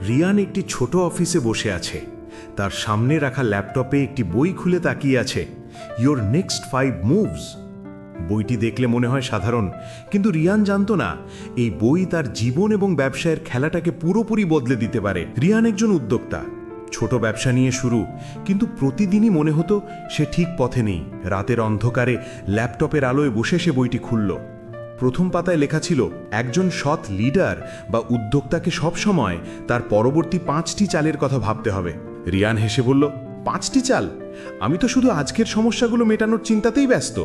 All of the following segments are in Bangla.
রিয়ান একটি ছোট অফিসে বসে আছে। তার সামনে রাখা ল্যাপটপে একটি বই খুলে তাকিয়ে আছে। ইয়োর নেক্সট ফাইভ মুভস বইটি দেখলে মনে হয় সাধারণ, কিন্তু রিয়ান জানতো না। এই বই তার জীবন এবং ব্যবসায়ের খেলাটাকে পুরোপুরি বদলে দিতে পারে। রিয়ান একজন উদ্যোক্তা। ছোট ব্যবসা নিয়ে শুরু, কিন্তু প্রতিদিনই মনে হতো সে ঠিক পথে নেই। রাতের অন্ধকারে ল্যাপটপের আলোয় বসে সে বইটি খুলল। প্রথম পাতায় লেখা ছিল, একজন সৎ লিডার বা উদ্যোক্তাকে সবসময় তার পরবর্তী পাঁচটি চালের কথা ভাবতে হবে। রিয়ান হেসে বলল, পাঁচটি চাল? আমি তো শুধু আজকের সমস্যাগুলো মেটানোর চিন্তাতেই ব্যস্ত।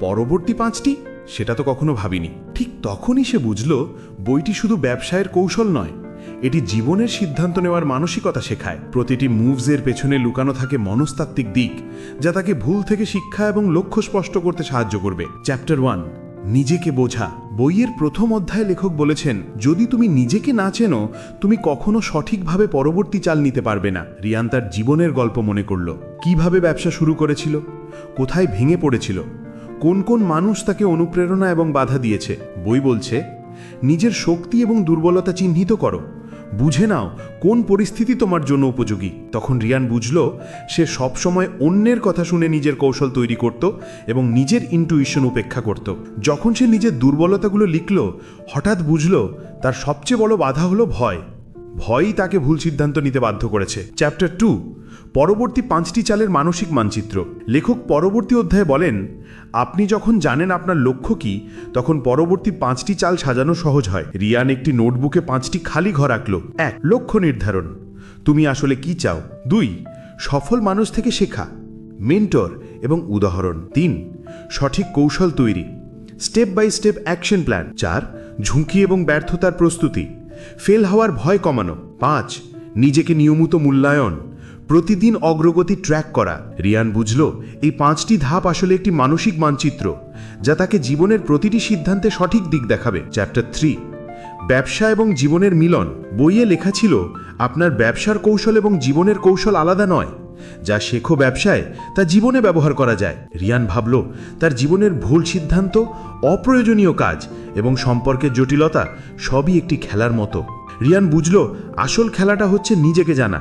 পরবর্তী পাঁচটি? সেটা তো কখনো ভাবিনি। ঠিক তখনই সে বুঝল, বইটি শুধু ব্যবসায়ের কৌশল নয়, এটি জীবনের সিদ্ধান্ত নেওয়ার মানসিকতা শেখায়। প্রতিটি মুভসের পেছনে লুকানো থাকে মনস্তাত্ত্বিক দিক, যা তাকে ভুল থেকে শিক্ষা এবং লক্ষ্য স্পষ্ট করতে সাহায্য করবে। চ্যাপ্টার ওয়ান নিজেকে বোঝা। বইয়ের প্রথম অধ্যায় লেখক বলেছেন, যদি তুমি নিজেকে না চেনো, তুমি কখনো সঠিকভাবে পরবর্তী চাল নিতে পারবে না। রিয়ান তার জীবনের গল্প মনে করল। কীভাবে ব্যবসা শুরু করেছিল? কোথায় ভেঙে পড়েছিল? কোন কোন মানুষ তাকে অনুপ্রেরণা এবং বাধা দিয়েছে? বই বলছে, নিজের শক্তি এবং দুর্বলতা চিহ্নিত করো। বুঝে নাও কোন পরিস্থিতি তোমার জন্য উপযোগী। তখন রিয়ান বুঝল, সে সবসময় অন্যের কথা শুনে নিজের কৌশল তৈরি করত এবং নিজের ইন্টুইশন উপেক্ষা করত। যখন সে নিজের দুর্বলতাগুলো লিখল, হঠাৎ বুঝল, তার সবচেয়ে বড় বাধা হলো ভয়। ভয়ই তাকে ভুল সিদ্ধান্ত নিতে বাধ্য করেছে। চ্যাপ্টার টু পরবর্তী পাঁচটি চালের মানসিক মানচিত্র। লেখক পরবর্তী অধ্যায়ে বলেন, আপনি যখন জানেন আপনার লক্ষ্য কি, তখন পরবর্তী পাঁচটি চাল সাজানো সহজ হয়। রিয়ান একটি নোটবুকে পাঁচটি খালি ঘর আঁকল। এক, লক্ষ্য নির্ধারণ। তুমি আসলে কি চাও? দুই, সফল মানুষ থেকে শেখা। মেন্টর এবং উদাহরণ। তিন, সঠিক কৌশল তৈরি। Step by step action plan. চার, ঝুঁকি এবং ব্যর্থতার প্রস্তুতি। ফেল হওয়ার ভয় কমানো। পাঁচ, নিজেকে নিয়মিত মূল্যায়ন। প্রতিদিন অগ্রগতি ট্র্যাক করা। রিয়ান বুঝল, এই পাঁচটি ধাপ আসলে একটি মানসিক মানচিত্র, যা তাকে জীবনের প্রতিটি সিদ্ধান্তে সঠিক দিক দেখাবে। চ্যাপ্টার থ্রি, ব্যবসা এবং জীবনের মিলন। বইয়ে লেখা ছিল, আপনার ব্যবসার কৌশল এবং জীবনের কৌশল আলাদা নয়। যা শেখো ব্যবসায়, তা জীবনে ব্যবহার করা যায়। রিয়ান ভাবল, তার জীবনের ভুল সিদ্ধান্ত, অপ্রয়োজনীয় কাজ এবং সম্পর্কের জটিলতা সবই একটি খেলার মতো। রিয়ান বুঝল, আসল খেলাটা হচ্ছে নিজেকে জানা।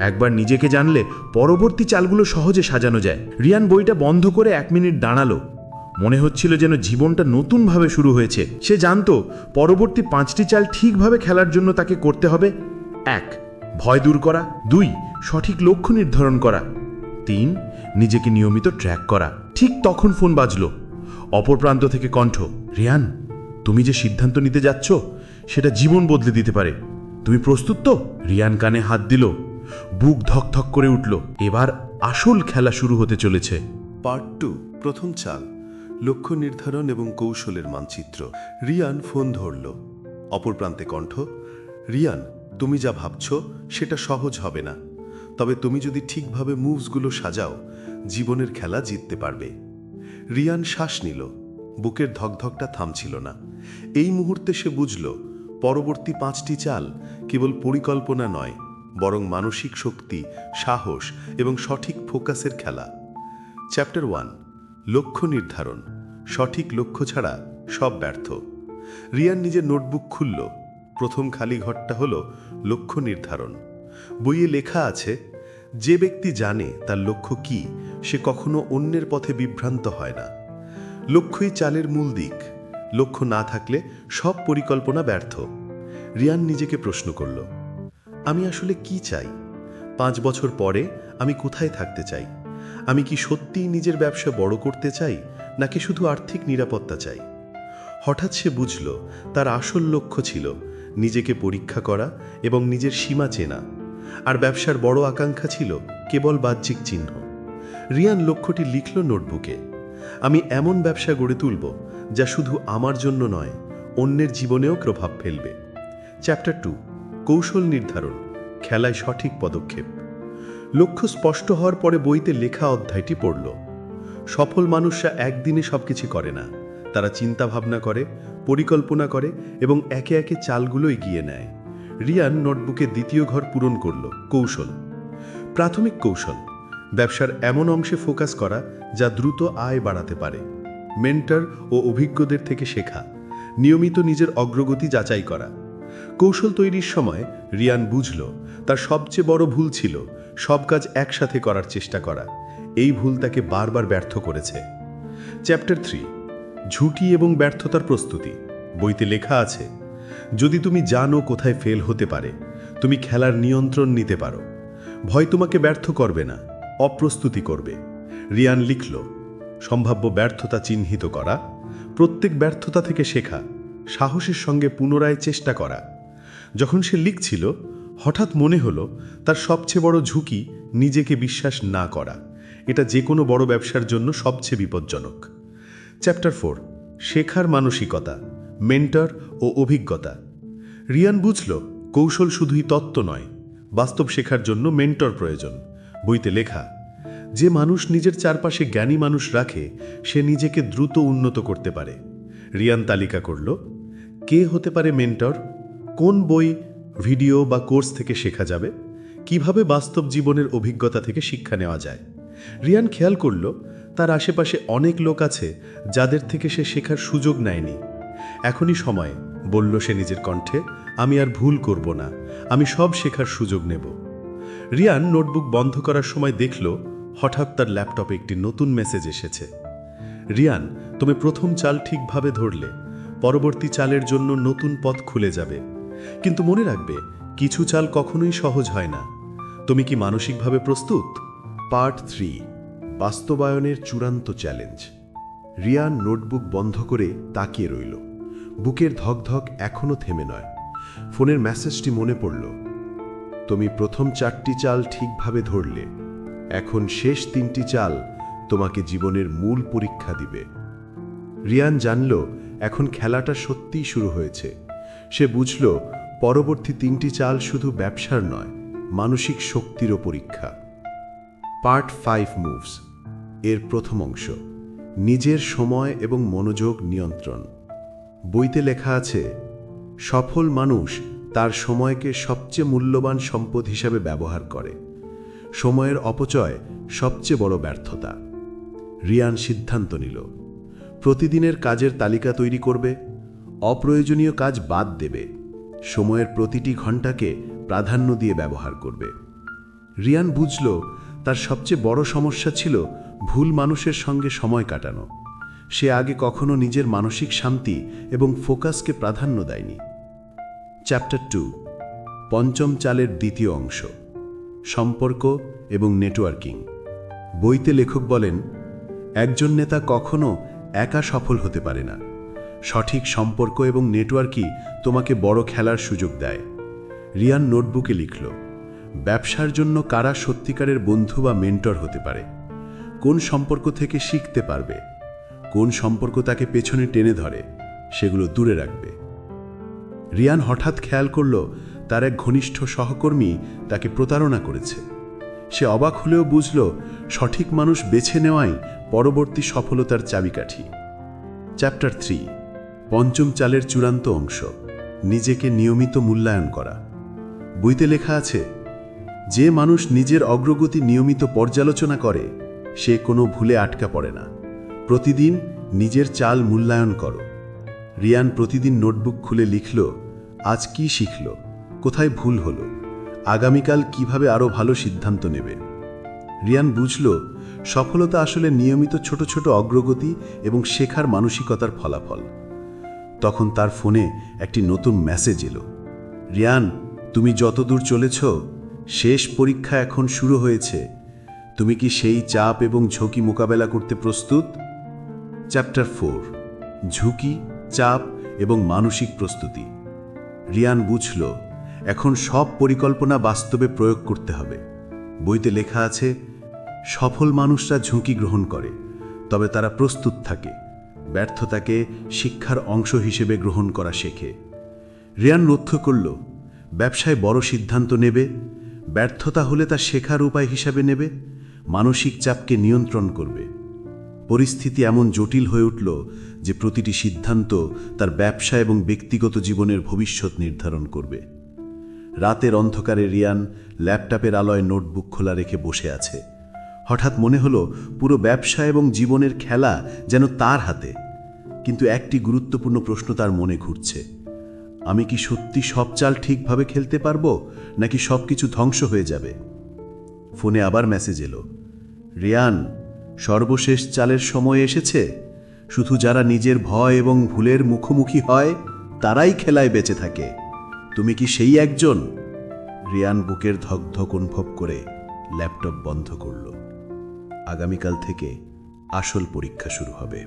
একবার নিজেকে জানলে পরবর্তী চালগুলো সহজে সাজানো যায়। রিয়ান বইটা বন্ধ করে এক মিনিট দাঁড়াল। মনে হচ্ছিল যেন জীবনটা নতুনভাবে শুরু হয়েছে। সে জানতো, পরবর্তী পাঁচটি চাল ঠিকভাবে খেলার জন্য তাকে করতে হবে। এক ভয় দূর করা। দুই, সঠিক লক্ষ্য নির্ধারণ করা। তিন, নিজেকে নিয়মিত ট্র্যাক করা। ঠিক তখন ফোন বাজলো। অপর প্রান্ত থেকে কণ্ঠ, রিয়ান, তুমি যে সিদ্ধান্ত নিতে যাচ্ছ, সেটা জীবন বদলে দিতে পারে। তুমি প্রস্তুত তো? রিয়ান কানে হাত দিল। বুক ধকধক করে উঠল। এবার আসল খেলা শুরু হতে চলেছে। পার্ট টু, প্রথম চাল, লক্ষ্য নির্ধারণ এবং কৌশলের মানচিত্র। রিয়ান ফোন ধরল। অপর প্রান্তে কণ্ঠ, রিয়ান তুমি যা ভাবছ, সেটা সহজ হবে না। তবে তুমি যদি ঠিকভাবে মুভসগুলো সাজাও, জীবনের খেলা জিততে পারবে। রিয়ান শ্বাস নিল। বুকের ধকধকটা থামছিল না। এই মুহূর্তে সে বুঝল, পরবর্তী পাঁচটি চাল কেবল পরিকল্পনা নয়, বরং মানসিক শক্তি, সাহস এবং সঠিক ফোকাসের খেলা। চ্যাপ্টার ওয়ান, লক্ষ্য নির্ধারণ। সঠিক লক্ষ্য ছাড়া সব ব্যর্থ। রিয়ান নিজের নোটবুক খুলল। প্রথম খালি ঘরটা হল লক্ষ্য নির্ধারণ। বইয়ে লেখা আছে, যে ব্যক্তি জানে তার লক্ষ্য কি, সে কখনো অন্যের পথে বিভ্রান্ত হয় না। লক্ষ্যই চালের মূল দিক। লক্ষ্য না থাকলে সব পরিকল্পনা ব্যর্থ। রিয়ান নিজেকে প্রশ্ন করল, আমি আসলে কি চাই? পাঁচ বছর পরে আমি কোথায় থাকতে চাই? আমি কি সত্যিই নিজের ব্যবসা বড় করতে চাই, নাকি শুধু আর্থিক নিরাপত্তা চাই? হঠাৎ সে বুঝল, তার আসল লক্ষ্য ছিল নিজেকে পরীক্ষা করা এবং নিজের সীমা চেনা। আর ব্যবসার বড় আকাঙ্ক্ষা ছিল কেবল বাহ্যিক চিহ্ন। রিয়ান লক্ষ্যটি লিখল নোটবুকে। আমি এমন ব্যবসা গড়ে তুলব যা শুধু আমার জন্য নয়, অন্যের জীবনেও প্রভাব ফেলবে। চ্যাপ্টার টু কৌশল নির্ধারণ, খেলায় সঠিক পদক্ষেপ। লক্ষ্য স্পষ্ট হওয়ার পরে বইতে লেখা অধ্যায়টি পড়ল। সফল মানুষরা একদিনে সবকিছু করে না, তারা চিন্তাভাবনা করে পরিকল্পনা করে এবং একে একে চালগুলো এগিয়ে নেয়। রিয়ান নোটবুকে দ্বিতীয় ঘর পূরণ করল, কৌশল। প্রাথমিক কৌশল, ব্যবসার এমন অংশে ফোকাস করা যা দ্রুত আয় বাড়াতে পারে। মেন্টর ও অভিজ্ঞদের থেকে শেখা, নিয়মিত নিজের অগ্রগতি যাচাই করা। কৌশল তৈরির সময় রিয়ান বুঝল, তার সবচেয়ে বড় ভুল ছিল সব কাজ একসাথে করার চেষ্টা করা। এই ভুল তাকে বারবার ব্যর্থ করেছে। চ্যাপ্টার থ্রি ঝুঁকি এবং ব্যর্থতার প্রস্তুতি। বইতে লেখা আছে, যদি তুমি জানো কোথায় ফেল হতে পারে, তুমি খেলার নিয়ন্ত্রণ নিতে পারো। ভয় তোমাকে ব্যর্থ করবে না, অপ্রস্তুতি করবে। রিয়ান লিখল, সম্ভাব্য ব্যর্থতা চিহ্নিত করা, প্রত্যেক ব্যর্থতা থেকে শেখা, সাহসের সঙ্গে পুনরায় চেষ্টা করা। যখন সে লিখছিল, হঠাৎ মনে হলো তার সবচেয়ে বড় ঝুঁকি নিজেকে বিশ্বাস না করা। এটা যে কোনো বড় ব্যবসার জন্য সবচেয়ে বিপজ্জনক। চ্যাপ্টার ফোর শেখার মানসিকতা মেন্টর ও অভিজ্ঞতা। রিয়ান বুঝল, কৌশল শুধুই তত্ত্ব নয়, বাস্তব শেখার জন্য মেন্টর প্রয়োজন। বইতে লেখা, যে মানুষ নিজের চারপাশে জ্ঞানী মানুষ রাখে, সে নিজেকে দ্রুত উন্নত করতে পারে। রিয়ান তালিকা করল, কে হতে পারে মেন্টর কোন বই, ভিডিও বা কোর্স থেকে শেখা যাবে? কীভাবে বাস্তব জীবনের অভিজ্ঞতা থেকে শিক্ষা নেওয়া যায়? রিয়ান খেয়াল করল তার আশেপাশে অনেক লোক আছে যাদের থেকে সে শেখার সুযোগ নেয়নি। এখনই সময়, বলল সে নিজের কণ্ঠে, আমি আর ভুল করব না, আমি সব শেখার সুযোগ নেব। রিয়ান নোটবুক বন্ধ করার সময় দেখল, হঠাৎ তার ল্যাপটপে একটি নতুন মেসেজ এসেছে। রিয়ান, তুমি প্রথম চাল ঠিকভাবে ধরলে, পরবর্তী চালের জন্য নতুন পথ খুলে যাবে। কিন্তু মনে রাখবে, কিছু চাল কখনোই সহজ হয় না। তুমি কি মানসিকভাবে প্রস্তুত? পার্ট থ্রি বাস্তবায়নের চূড়ান্ত চ্যালেঞ্জ। রিয়ান নোটবুক বন্ধ করে তাকিয়ে রইল। বুকের ধকধক এখনও থেমে নয়। ফোনের মেসেজটি মনে পড়ল, তুমি প্রথম চারটি চাল ঠিকভাবে ধরলে। এখন শেষ তিনটি চাল তোমাকে জীবনের মূল পরীক্ষা দিবে। রিয়ান জানল, এখন খেলাটা সত্যিই শুরু হয়েছে। সে বুঝল, পরবর্তী তিনটি চাল শুধু ব্যবসার নয়, মানসিক শক্তিরও পরীক্ষা। পার্ট ফাইভ মুভস, এর প্রথম অংশ, নিজের সময় এবং মনোযোগ নিয়ন্ত্রণ। বইতে লেখা আছে, সফল মানুষ তার সময়কে সবচেয়ে মূল্যবান সম্পদ হিসাবে ব্যবহার করে। সময়ের অপচয় সবচেয়ে বড় ব্যর্থতা। রিয়ান সিদ্ধান্ত নিল, প্রতিদিনের কাজের তালিকা তৈরি করবে, অপ্রয়োজনীয় কাজ বাদ দেবে, সময়ের প্রতিটি ঘন্টাকে প্রাধান্য দিয়ে ব্যবহার করবে। রিয়ান বুঝল তার সবচেয়ে বড় সমস্যা ছিল ভুল মানুষের সঙ্গে সময় কাটানো। সে আগে কখনো নিজের মানসিক শান্তি এবং ফোকাসকে প্রাধান্য দেয়নি। চ্যাপ্টার টু পঞ্চম চালের দ্বিতীয় অংশ, সম্পর্ক এবং নেটওয়ার্কিং বইতে লেখক বলেন, একজন নেতা কখনো একা সফল হতে পারে না। সঠিক সম্পর্ক এবং নেটওয়ার্কই তোমাকে বড় খেলার সুযোগ দেয়। রিয়ান নোটবুকে লিখল ব্যবসার জন্য কারা সত্যিকারের বন্ধু বা মেন্টর হতে পারে? কোন সম্পর্ক থেকে শিখতে পারবে? কোন সম্পর্ক তাকে পেছনে টেনে ধরে? সেগুলো দূরে রাখবে। রিয়ান হঠাৎ খেয়াল করল, তার এক ঘনিষ্ঠ সহকর্মী তাকে প্রতারণা করেছে। সে অবাক হলেও বুঝল, সঠিক মানুষ বেছে নেওয়াই পরবর্তী সফলতার চাবিকাঠি। চ্যাপ্টার থ্রি পঞ্চম চালের চূড়ান্ত অংশ, নিজেকে নিয়মিত মূল্যায়ন করা। বইতে লেখা আছে যে মানুষ নিজের অগ্রগতি নিয়মিত পর্যালোচনা করে, সে কোনো ভুলে আটকা পড়ে না। প্রতিদিন নিজের চাল মূল্যায়ন করো। রিয়ান প্রতিদিন নোটবুক খুলে লিখল, আজ কি শিখল? কোথায় ভুল হলো? আগামীকাল কীভাবে আরও ভালো সিদ্ধান্ত নেবে? রিয়ান বুঝল, সফলতা আসলে নিয়মিত ছোট ছোট অগ্রগতি এবং শেখার মানসিকতার ফলাফল। তখন তার ফোনে একটি নতুন মেসেজ এলো, রিয়ান, তুমি যতদূর চলেছ শেষ পরীক্ষা এখন শুরু হয়েছে। তুমি কি সেই চাপ এবং ঝুঁকি মোকাবেলা করতে প্রস্তুত? চ্যাপ্টার ফোর ঝুঁকি, চাপ এবং মানসিক প্রস্তুতি। রিয়ান বুঝল, এখন সব পরিকল্পনা বাস্তবে প্রয়োগ করতে হবে। বইতে লেখা আছে, সফল মানুষরা ঝুঁকি গ্রহণ করে, তবে তারা প্রস্তুত থাকে, ব্যর্থতাকে শিক্ষার অংশ হিসেবে গ্রহণ করা শেখে। রিয়ান লক্ষ্য করল, ব্যবসায় বড় সিদ্ধান্ত নেবে ব্যর্থতা হলে তা শেখার উপায় হিসাবে নেবে, মানসিক চাপকে নিয়ন্ত্রণ করবে। পরিস্থিতি এমন জটিল হয়ে উঠল যে প্রতিটি সিদ্ধান্ত তার ব্যবসা এবং ব্যক্তিগত জীবনের ভবিষ্যৎ নির্ধারণ করবে। রাতের অন্ধকারে রিয়ান ল্যাপটপের আলোয় নোটবুক খোলা রেখে বসে আছে। হঠাৎ মনে হলো পুরো ব্যবসা এবং জীবনের খেলা যেন তার হাতে। কিন্তু একটি গুরুত্বপূর্ণ প্রশ্ন তার মনে ঘুরছে। আমি কি সত্যি সব চাল ঠিকভাবে খেলতে পারব, নাকি সব কিছু ধ্বংস হয়ে যাবে? ফোনে আবার মেসেজ এলো। রিয়ান, সর্বশেষ চালের সময় এসেছে। শুধু যারা নিজের ভয় এবং ভুলের মুখোমুখি হয়, তারাই খেলায় বেঁচে থাকে। তুমি কি সেই একজন? রিয়ান বুকের ধকধক অনুভব করে ল্যাপটপ বন্ধ করল। আগামীকাল থেকে আসল পরীক্ষা শুরু হবে।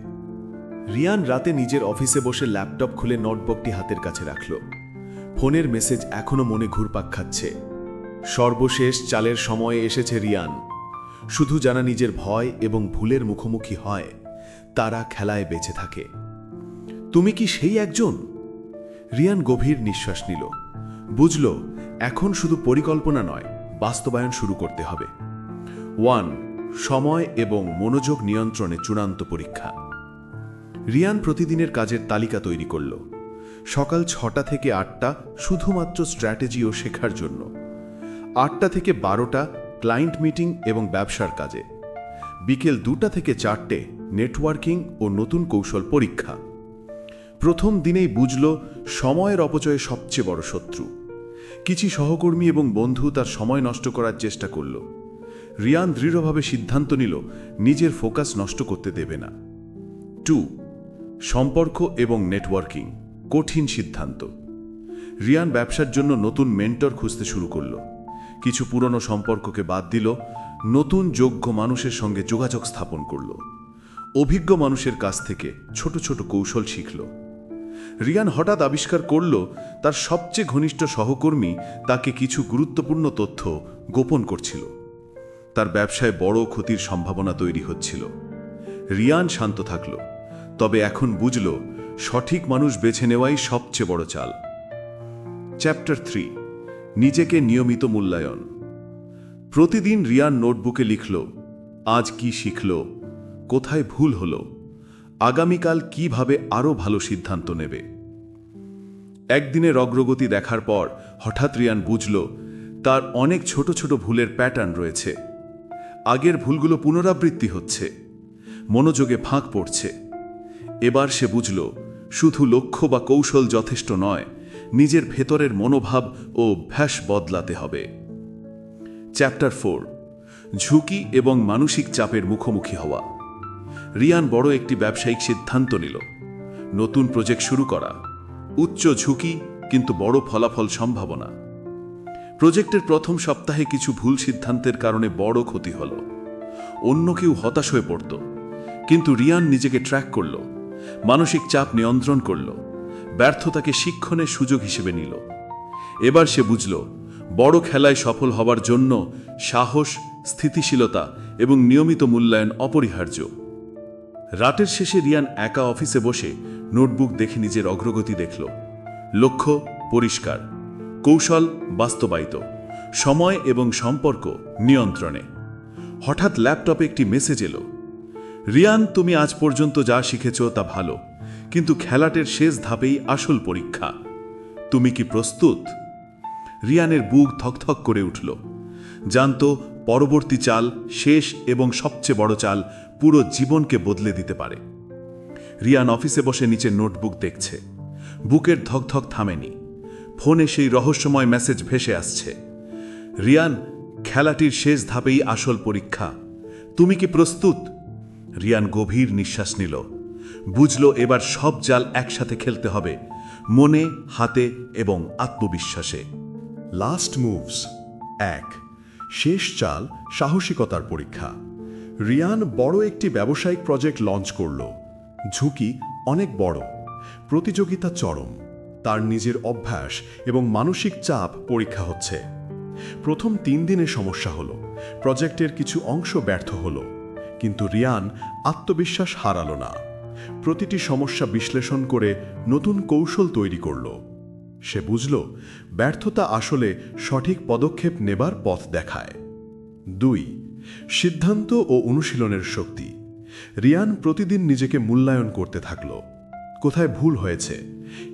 রিয়ান রাতে নিজের অফিসে বসে ল্যাপটপ খুলে নোটবুকটি হাতের কাছে রাখল। ফোনের মেসেজ এখনও মনে ঘুরপাক খাচ্ছে। সর্বশেষ চালের সময়ে এসেছে রিয়ান। শুধু যারা নিজের ভয় এবং ভুলের মুখোমুখি হয়, তারা খেলায় বেঁচে থাকে। তুমি কি সেই একজন? রিয়ান গভীর নিঃশ্বাস নিল। বুঝল, এখন শুধু পরিকল্পনা নয়, বাস্তবায়ন শুরু করতে হবে। ওয়ান, সময় এবং মনোযোগ নিয়ন্ত্রণে চূড়ান্ত পরীক্ষা। রিয়ান প্রতিদিনের কাজের তালিকা তৈরি করল। সকাল ছটা থেকে আটটা শুধুমাত্র স্ট্র্যাটেজি ও শেখার জন্য। আটটা থেকে বারোটা ক্লায়েন্ট মিটিং এবং ব্যবসার কাজে। বিকেল দুটা থেকে চারটে নেটওয়ার্কিং ও নতুন কৌশল পরীক্ষা। প্রথম দিনেই বুঝল সময়ের অপচয়ে সবচেয়ে বড় শত্রু। কিছু সহকর্মী এবং বন্ধু তার সময় নষ্ট করার চেষ্টা করল। রিয়ান দৃঢ়ভাবে সিদ্ধান্ত নিল, নিজের ফোকাস নষ্ট করতে দেবে না। টু সম্পর্ক এবং নেটওয়ার্কিং, কঠিন সিদ্ধান্ত। রিয়ান ব্যবসার জন্য নতুন মেন্টর খুঁজতে শুরু করল। কিছু পুরনো সম্পর্ককে বাদ দিল, নতুন যোগ্য মানুষের সঙ্গে যোগাযোগ স্থাপন করল। অভিজ্ঞ মানুষের কাছ থেকে ছোট ছোট কৌশল শিখল। রিয়ান হঠাৎ আবিষ্কার করল, তার সবচেয়ে ঘনিষ্ঠ সহকর্মী তাকে কিছু গুরুত্বপূর্ণ তথ্য গোপন করছিল। তার ব্যবসায় বড় ক্ষতির সম্ভাবনা তৈরি হচ্ছিল। রিয়ান শান্ত থাকল। তবে এখন বুঝল, সঠিক মানুষ বেছে নেওয়াই সবচেয়ে বড় চাল। চ্যাপ্টার থ্রি নিজেকে নিয়মিত মূল্যায়ন। প্রতিদিন রিয়ান নোটবুকে লিখল, আজ কি শিখল, কোথায় ভুল হল, আগামীকাল কীভাবে আরও ভালো সিদ্ধান্ত নেবে। একদিনের অগ্রগতি দেখার পর হঠাৎ রিয়ান বুঝল, তার অনেক ছোট ছোট ভুলের প্যাটার্ন রয়েছে। আগের ভুলগুলো পুনরাবৃত্তি হচ্ছে। মনোযোগে ফাঁক পড়ছে। এবার সে বুঝল, শুধু লক্ষ্য বা কৌশল যথেষ্ট নয়, নিজের ভেতরের মনোভাব ও অভ্যাস বদলাতে হবে। চ্যাপ্টার ফোর ঝুঁকি এবং মানসিক চাপের মুখোমুখি হওয়া। রিয়ান বড় একটি ব্যবসায়িক সিদ্ধান্ত নিল। নতুন প্রজেক্ট শুরু করা। উচ্চ ঝুঁকি, কিন্তু বড় ফলাফল সম্ভাবনা। প্রজেক্টের প্রথম সপ্তাহে কিছু ভুল সিদ্ধান্তের কারণে বড় ক্ষতি হল। অন্য কেউ হতাশ হয়ে পড়ত। কিন্তু রিয়ান নিজেকে ট্র্যাক করল। মানসিক চাপ নিয়ন্ত্রণ করল, ব্যর্থতাকে শিক্ষণের সুযোগ হিসেবে নিল। এবার সে বুঝল, বড় খেলায় সফল হবার জন্য সাহস, স্থিতিশীলতা এবং নিয়মিত মূল্যায়ন অপরিহার্য। রাতের শেষে রিয়ান একা অফিসে বসে নোটবুক দেখে নিজের অগ্রগতি দেখল। লক্ষ্য, পরিষ্কার। কৌশল, বাস্তবায়িত। সময় এবং সম্পর্ক নিয়ন্ত্রণে। হঠাৎ ল্যাপটপে একটি মেসেজ এলো। রিয়ান, তুমি আজ পর্যন্ত যা শিখেছ তা ভালো, কিন্তু খেলাটের শেষ ধাপেই আসল পরীক্ষা। তুমি কি প্রস্তুত? রিয়ানের বুক থকথক করে উঠল। জানত, পরবর্তী চাল, শেষ এবং সবচেয়ে বড় চাল, পুরো জীবনকে বদলে দিতে পারে। রিয়ান অফিসে বসে নিচে নোটবুক দেখছে। বুকের ধকধক থামেনি। ফোনে সেই রহস্যময় মেসেজ ভেসে আসছে। রিয়ান, খেলাটির শেষ ধাপেই আসল পরীক্ষা। তুমি কি প্রস্তুত? রিয়ান গভীর নিঃশ্বাস নিল। বুঝল এবার সব জাল একসাথে খেলতে হবে, মনে, হাতে এবং আত্মবিশ্বাসে। লাস্ট মুভস এক, শেষ চাল সাহসিকতার পরীক্ষা। রিয়ান বড় একটি ব্যবসায়িক প্রজেক্ট লঞ্চ করল। ঝুঁকি অনেক বড়। প্রতিযোগিতা চরম। তার নিজের অভ্যাস এবং মানসিক চাপ পরীক্ষা হচ্ছে। প্রথম তিন দিনে সমস্যা হলো। প্রজেক্টের কিছু অংশ ব্যর্থ হলো। কিন্তু রিয়ান আত্মবিশ্বাস হারালো না। প্রতিটি সমস্যা বিশ্লেষণ করে নতুন কৌশল তৈরি করল। সে বুঝল, ব্যর্থতা আসলে সঠিক পদক্ষেপ নেবার পথ দেখায়। দুই, সিদ্ধান্ত ও অনুশীলনের শক্তি। রিয়ান প্রতিদিন নিজেকে মূল্যায়ন করতে থাকল। কোথায় ভুল হয়েছে?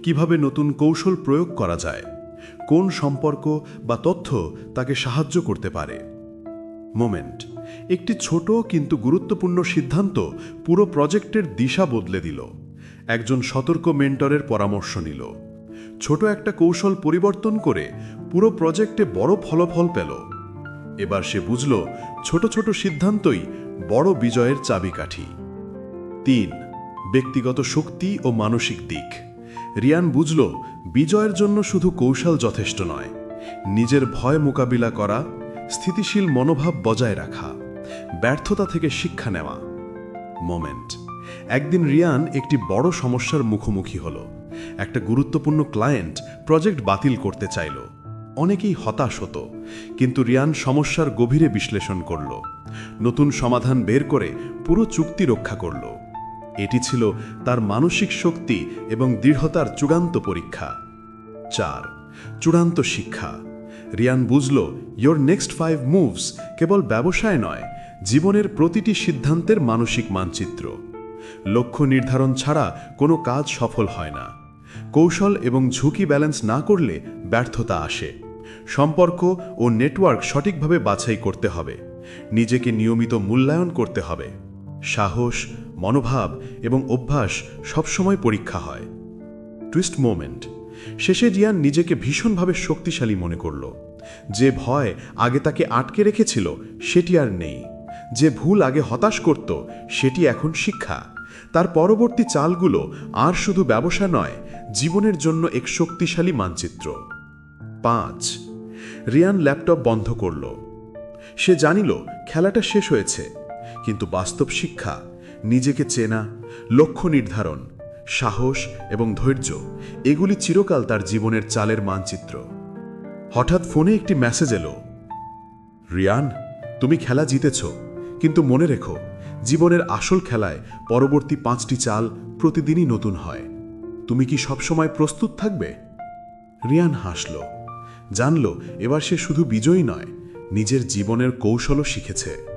কীভাবে নতুন কৌশল প্রয়োগ করা যায়? কোন সম্পর্ক বা তথ্য তাকে সাহায্য করতে পারে? মোমেন্ট একটি ছোট কিন্তু গুরুত্বপূর্ণ সিদ্ধান্ত পুরো প্রজেক্টের দিশা বদলে দিল। একজন সতর্ক মেন্টরের পরামর্শ নিল। ছোট একটা কৌশল পরিবর্তন করে পুরো প্রজেক্টে বড় ফলাফল পেল। এবার সে বুঝল ছোট ছোট সিদ্ধান্তই বড় বিজয়ের চাবিকাঠি। তিন, ব্যক্তিগত শক্তি ও মানসিক দিক। রিয়ান বুঝল বিজয়ের জন্য শুধু কৌশল যথেষ্ট নয়। নিজের ভয় মোকাবিলা করা, স্থিতিশীল মনোভাব বজায় রাখা। ব্যর্থতা থেকে শিক্ষা নেওয়া। মোমেন্ট। একদিন রিয়ান একটি বড় সমস্যার মুখোমুখি হল। একটা গুরুত্বপূর্ণ ক্লায়েন্ট প্রজেক্ট বাতিল করতে চাইল। অনেকেই হতাশ হতো, কিন্তু রিয়ান সমস্যার গভীরে বিশ্লেষণ করল। নতুন সমাধান বের করে পুরো চুক্তি রক্ষা করল। এটি ছিল তার মানসিক শক্তি এবং দৃঢ়তার চূড়ান্ত পরীক্ষা। চার, চূড়ান্ত শিক্ষা। রিয়ান বুঝল ইয়োর নেক্সট ফাইভ মুভস কেবল ব্যবসায় নয় জীবনের প্রতিটি সিদ্ধান্তের মানসিক মানচিত্র। লক্ষ্য নির্ধারণ ছাড়া কোনো কাজ সফল হয় না। কৌশল এবং ঝুঁকি ব্যালেন্স না করলে ব্যর্থতা আসে। সম্পর্ক ও নেটওয়ার্ক সঠিকভাবে বাছাই করতে হবে। নিজেকে নিয়মিত মূল্যায়ন করতে হবে। সাহস, মনোভাব এবং অভ্যাস সবসময় পরীক্ষা হয়। Twist moment. শেষে রিয়ান নিজেকে ভীষণভাবে শক্তিশালী মনে করল। যে ভয় আগে তাকে আটকে রেখেছিল, সেটি আর নেই। যে ভুল আগে হতাশ করত, সেটি এখন শিক্ষা। তার পরবর্তী চালগুলো আর শুধু ব্যবসা নয়, জীবনের জন্য এক শক্তিশালী মানচিত্র। পাঁচ, রিয়ান ল্যাপটপ বন্ধ করল। সে জানিল, খেলাটা শেষ হয়েছে, কিন্তু বাস্তব শিক্ষা, নিজেকে চেনা, লক্ষ্য নির্ধারণ, সাহস এবং ধৈর্য, এগুলি চিরকাল তার জীবনের চালের মানচিত্র। হঠাৎ ফোনে একটি মেসেজ এলো। রিয়ান, তুমি খেলা জিতেছ। কিন্তু মনে রেখো, জীবনের আসল খেলায় পরবর্তী পাঁচটি চাল প্রতিদিনই নতুন হয়। তুমি কি সবসময় প্রস্তুত থাকবে? রিয়ান হাসল। জানল, এবার সে শুধু বিজয়ী নয়, নিজের জীবনের কৌশলও শিখেছে।